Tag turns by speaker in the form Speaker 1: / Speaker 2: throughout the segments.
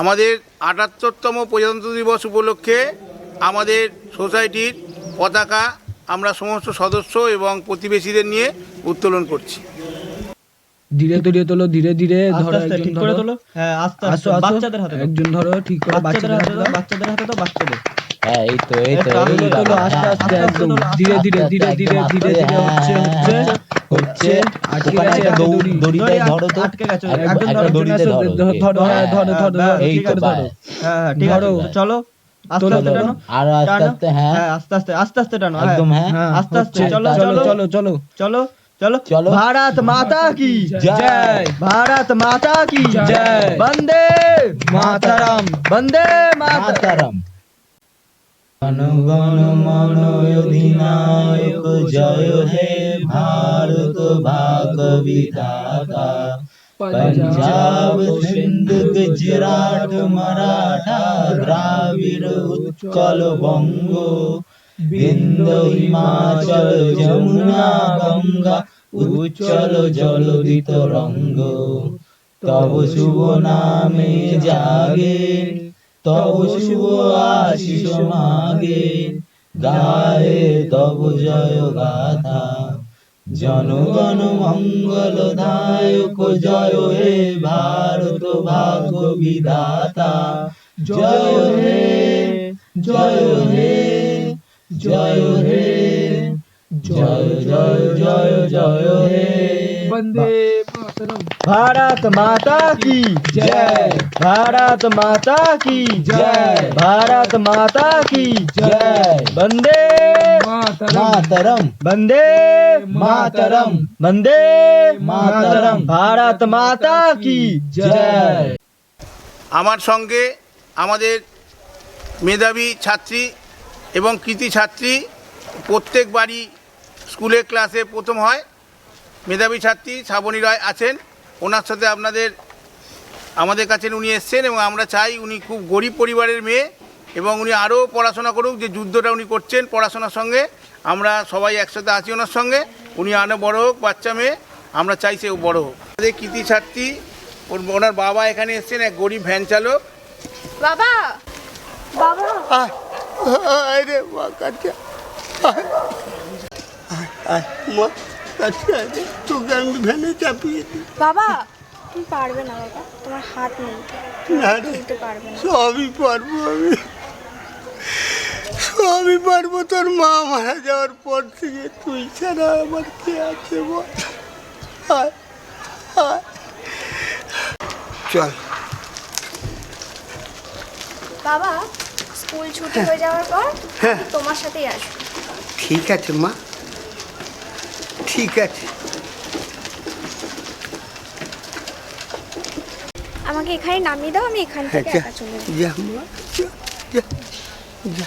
Speaker 1: আমাদের আটাত্তরতম প্রজাতন্ত্র দিবস উপলক্ষে আমাদের সোসাইটির পতাকা আমরা সমস্ত সদস্য এবং প্রতিবেশীদের নিয়ে উত্তোলন করছি।
Speaker 2: ধীরে ধীরে তোলো ধীরে ধীরে ধরো একজন ধরো।
Speaker 3: তোলো। হ্যাঁ আস্তে
Speaker 2: আসো
Speaker 3: আস্তে
Speaker 2: আসো
Speaker 3: বাচ্চাদের হাতে
Speaker 2: একজন ধরো ঠিক করে
Speaker 3: বাচ্চাদের হাতে দাও। বাচ্চাদের হাতে দাও বাচ্চাদের।
Speaker 4: হ্যাঁ এই তো এই তো
Speaker 2: তোলো আস্তে আস্তে একদম ধীরে ধীরে ধীরে ধীরে ধীরে ধীরে হচ্ছে হচ্ছে
Speaker 4: হচ্ছে।
Speaker 3: भारत माता
Speaker 2: की
Speaker 3: जय
Speaker 2: भारत
Speaker 3: माता
Speaker 2: की जय
Speaker 3: बंदे मातरम
Speaker 4: बंदे
Speaker 3: मातरम মাতা
Speaker 2: মাতারাম
Speaker 4: গণ মন অধিনায়ক জয় হে ভারত ভাগ বিধাতা पंजाब सिंध गुजरात मराठा द्राविड़ उत्कल बंग বিন্দ হিমাচল যমুনা গঙ্গা উচ্চল জলদিত রঙ্গ তব শুভ নামে জাগে তব শুভ আশিস মাগে। গায়ে তব জয় গাথা। জনগণ মঙ্গল দায়ক জয় হে ভারত ভাগ্য বিধাতা। জয় হে জয় হে জয় হে জয় জয় জয় জয় হে।
Speaker 2: বন্দে
Speaker 3: भारत माता की
Speaker 2: जय।
Speaker 3: भारत माता की
Speaker 2: जय।
Speaker 3: भारत माता की
Speaker 4: जय।
Speaker 3: वंदे
Speaker 2: মাতরম
Speaker 4: মাতরম
Speaker 3: वंदे
Speaker 4: मातरम।
Speaker 3: वंदे
Speaker 4: मातरम।
Speaker 3: भारत माता की
Speaker 4: জয়
Speaker 1: আমার সঙ্গে আমাদের মেধাবী ছাত্রী এবং কৃতি ছাত্রী প্রত্যেকবারই স্কুলে ক্লাসে প্রথম হয় মেধাবী ছাত্রী শ্রাবণী রায় আছেন। ওনার সাথে আপনাদের আমাদের কাছে উনি এসছেন এবং আমরা চাই উনি খুব গরিব পরিবারের মেয়ে এবং উনি আরও পড়াশোনা করুক যে যুদ্ধটা উনি করছেন পড়াশোনার সঙ্গে। আমরা সবাই একসাথে আছি ওনার সঙ্গে। উনি আরও বড় হোক বাচ্চা মেয়ে আমরা চাই সে বড় হোক। আমাদের কৃতি ছাত্রী ওর ওনার বাবা এখানে এসছেন এক গরিব ভ্যান চালক।
Speaker 5: বাবা! বাবা!
Speaker 1: মা আয়, আয় মা। কাছে আয় রে। তোকে আমি ভ্যানে চাপিয়ে দিই।
Speaker 5: বাবা তুমি পারবে না বাবা তোমার হাত নেই।
Speaker 1: না রে
Speaker 5: তুলতে পারবে না।
Speaker 1: সবই পারব আমি। সবই পারব তোর মা মারা যাওয়ার পর থেকে তুই ছাড়া আমার কে আছে বল। আয় আয়। চল।
Speaker 5: বাবা স্কুল ছুটি হয়ে যাওয়ার পর
Speaker 1: হ্যাঁ।
Speaker 5: তোমার সাথেই আসব।
Speaker 1: ঠিক আছে মা। ঠিক আছে।
Speaker 5: আমাকে এখানে নামিয়ে দাও আমি এখান থেকে
Speaker 1: যা
Speaker 5: একা চলে যাব।
Speaker 1: যা মা যা যা।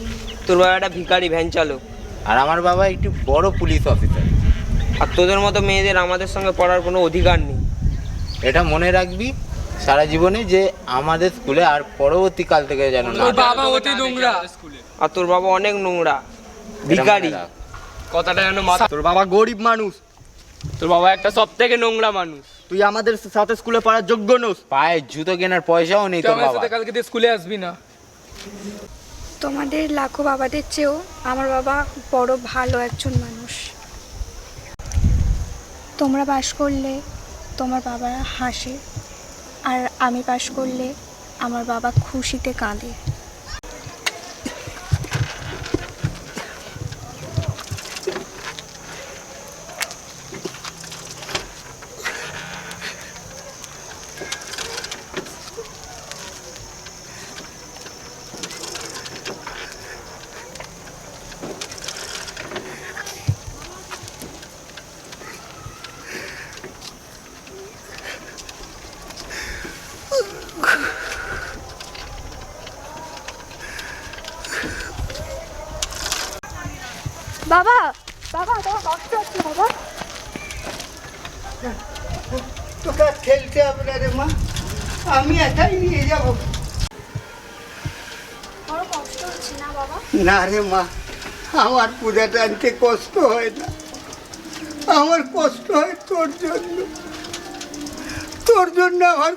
Speaker 4: তোর বাবা
Speaker 6: একটা ভিখারি ভ্যান চালো
Speaker 4: আর আমার বাবা একটু বড় পুলিশ অফিসার।
Speaker 6: আর তোদের মতো মেয়েদের আমাদের সঙ্গে পড়ার কোনো অধিকার নেই।
Speaker 4: এটা মনে রাখবি সারা জীবনে যে আমাদের স্কুলে আর পরবর্তীকাল থেকে যেন না
Speaker 7: তোর বাবা অতি নোংরা।
Speaker 6: আর তোর বাবা অনেক নোংরা। ভিখারি।
Speaker 7: কথাটা যেন মাথা
Speaker 3: তোর বাবা গরিব মানুষ।
Speaker 7: তোর বাবা একটা সব থেকে নোংরা মানুষ।
Speaker 3: তুই আমাদের সাথে স্কুলে পড়ার যোগ্য নোস।
Speaker 4: পায়ে জুতো কেনার পয়সাও নেই
Speaker 7: তুই
Speaker 4: তোর বাবা
Speaker 7: সাথে কালকে স্কুলে আসবি না।
Speaker 5: তোমাদের লাখো বাবাদের চেয়েও আমার বাবা বড় ভালো একজন মানুষ। তোমরা বাস করলে তোমার বাবারা হাসে, আর আমি বাস করলে আমার বাবা খুশিতে কাঁদে। তোমার হচ্ছে বাবা
Speaker 8: তোকে খেলতে হবে না রে মা। আমি একাই নিয়ে যাব।
Speaker 5: না
Speaker 8: রে মা আমার পূজা টানতে কষ্ট হয় না। আমার কষ্ট হয় তোর জন্য। তোর জন্য আমার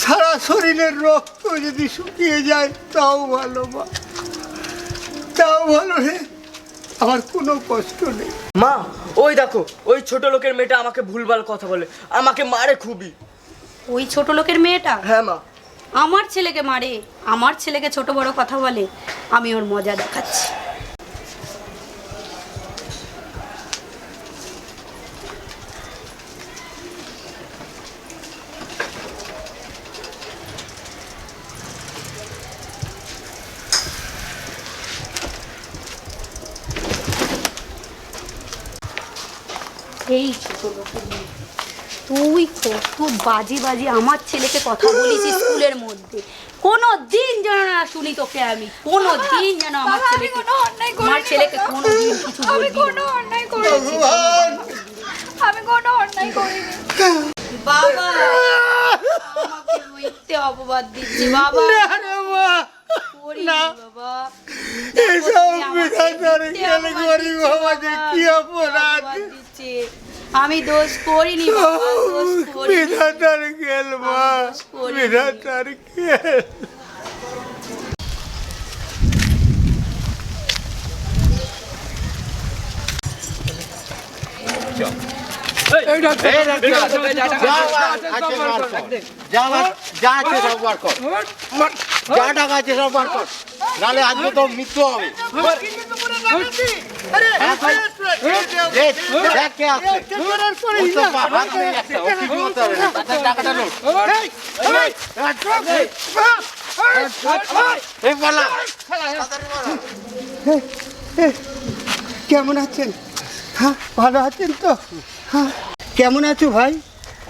Speaker 8: সারা শরীরের রক্ত যদি শুকিয়ে যায় তাও ভালো মা। তাও ভালো রে। আমার কোনো কষ্ট নেই।
Speaker 3: মা ওই দেখো ওই ছোট লোকের মেয়েটা আমাকে ভুলভাল কথা বলে আমাকে মারে খুবই।
Speaker 9: ওই ছোট লোকের মেয়েটা?
Speaker 3: হ্যাঁ মা।
Speaker 9: আমার ছেলেকে মারে আমার ছেলেকে ছোট বড় কথা বলে আমি ওর মজা দেখাচ্ছি এই ছোট লোকের মেয়ে তুই কত বাজে বাজে আমার ছেলেকে কথা বলিস স্কুলের মধ্যে? কোনো দিন যেন না শুনি তোকে আমি। কোনো দিন যেন আমার ছেলেকে আমার ছেলেকে কোনো দিন কিছু বলবি না।
Speaker 5: অন্যায় করিনি
Speaker 8: ভগবান!
Speaker 5: আমি কোনো অন্যায় করিনি।
Speaker 9: বাবা! আমাকে মিথ্যে অপবাদ দিচ্ছে। বাবা
Speaker 8: না রে মা। না।
Speaker 9: বাবা।
Speaker 8: এসব
Speaker 9: আমাকে
Speaker 8: বিধাতার
Speaker 9: মিথ্যে
Speaker 8: করি বাবা। যে কি অপরাধ?
Speaker 9: দিচ্ছে। আমি দোষ করিনি বাবা দোষ করিনি।
Speaker 8: বিধাতার খেল মা। বিধাতার খেল।
Speaker 4: নাহলে আজকে তো মৃত্যু হবে।
Speaker 8: কেমন আছেন হ্যাঁ ভালো আছেন তো হ্যাঁ কেমন আছো ভাই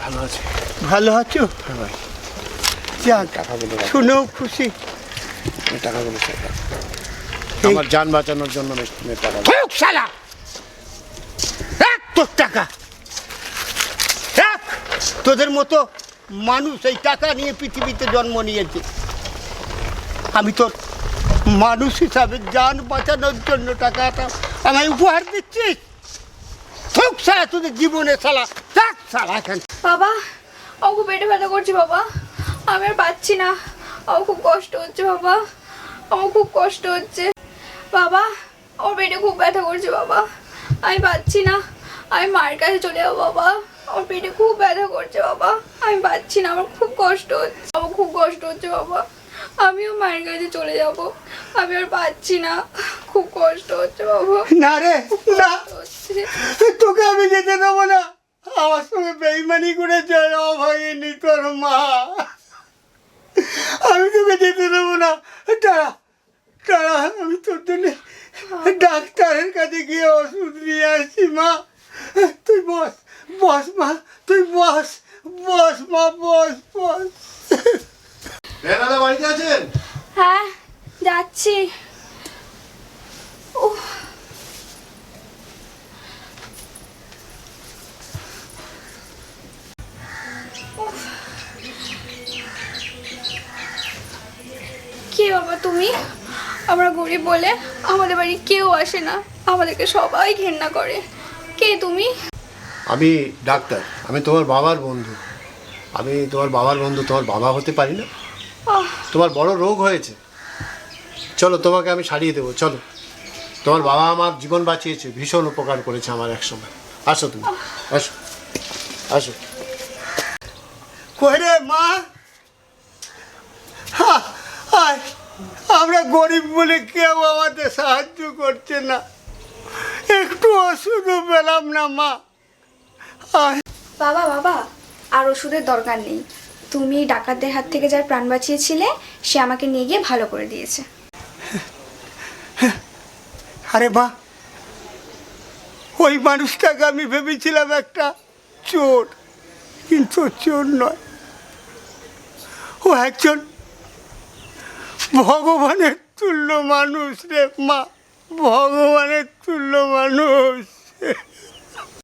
Speaker 1: ভালো আছে
Speaker 8: ভালো আছো যাক শুনেও খুশি
Speaker 1: টাকাগুলো আমার যান বাঁচানোর জন্য আমি টাকা
Speaker 8: শালা! এক তোর টাকা। এক তোদের মতো মানুষ এই টাকা নিয়ে পৃথিবীতে জন্ম নিয়েছে। আমি তোর মানুষ হিসাবে যান বাঁচানোর জন্য টাকাটা আমায় উপহার দিচ্ছিস। হোক শালা তোদের জীবনে শালা। থাক শালা এখান।
Speaker 5: বাবা ও খুব পেটে ব্যথা করছে বাবা। আমি আর পাচ্ছি না। আমার খুব কষ্ট হচ্ছে বাবা। আমার খুব কষ্ট হচ্ছে। বাবা ওর পেটে খুব ব্যথা করছে বাবা। আমি পাচ্ছি না। আমি মায়ের কাছে চলে যাব বাবা। আমার পেটে খুব ব্যথা করছে বাবা। আমি পাচ্ছি না। আমার খুব কষ্ট হচ্ছে। আমার খুব কষ্ট হচ্ছে বাবা। আমিও মায়ের কাছে চলে যাব। আমি আর পাচ্ছি না। খুব কষ্ট হচ্ছে বাবা।
Speaker 8: না রে না। তোকে আমি যেতে দেবো না। আমার সঙ্গে বেইমানি করে করেছে অভাগিনী তোর মা। আমি তোকে যেতে দাঁড়া আমি তোর জন্য ডাক্তারের কাছে গিয়ে ওষুধ নিয়ে আসছি মা। তুই বস বস মা তুই বস বস মা বস বস।
Speaker 1: দাদা বাড়িতে আছেন?
Speaker 5: হ্যাঁ যাচ্ছি। কে বাবা তুমি? আমরা গরিব বলে আমাদের বাড়ি কেউ আসে না। আমাদেরকে সবাই ঘেন্না করে। কে তুমি?
Speaker 10: আমি ডাক্তার। আমি তোমার বাবার বন্ধু। আমি তোমার বাবার বন্ধু তোমার বাবা হতে পারি না। তোমার বড় রোগ হয়েছে। চলো তোমাকে আমি সারিয়ে দেবো। চলো। তোমার বাবা আমার জীবন বাঁচিয়েছে। ভীষণ উপকার করেছে আমার এক সময়। আসো তুমি। আসো। আসো।
Speaker 8: কই রে মা হা, আয়, আমরা গরিব বলে কেউ আমাদের সাহায্য করছে না। একটু ওষুধও পেলাম না মা।
Speaker 5: বাবা বাবা আর ওষুধের দরকার নেই। তুমি ডাকাতদের হাত থেকে যার প্রাণ বাঁচিয়েছিলে সে আমাকে নিয়ে গিয়ে ভালো করে দিয়েছে।
Speaker 8: আরে মা ওই মানুষটাকে আমি ভেবেছিলাম একটা চোর কিন্তু চোর নয়। ও একজন ভগবানের তুল্য মানুষ রে মা ভগবানের তুল্য মানুষ।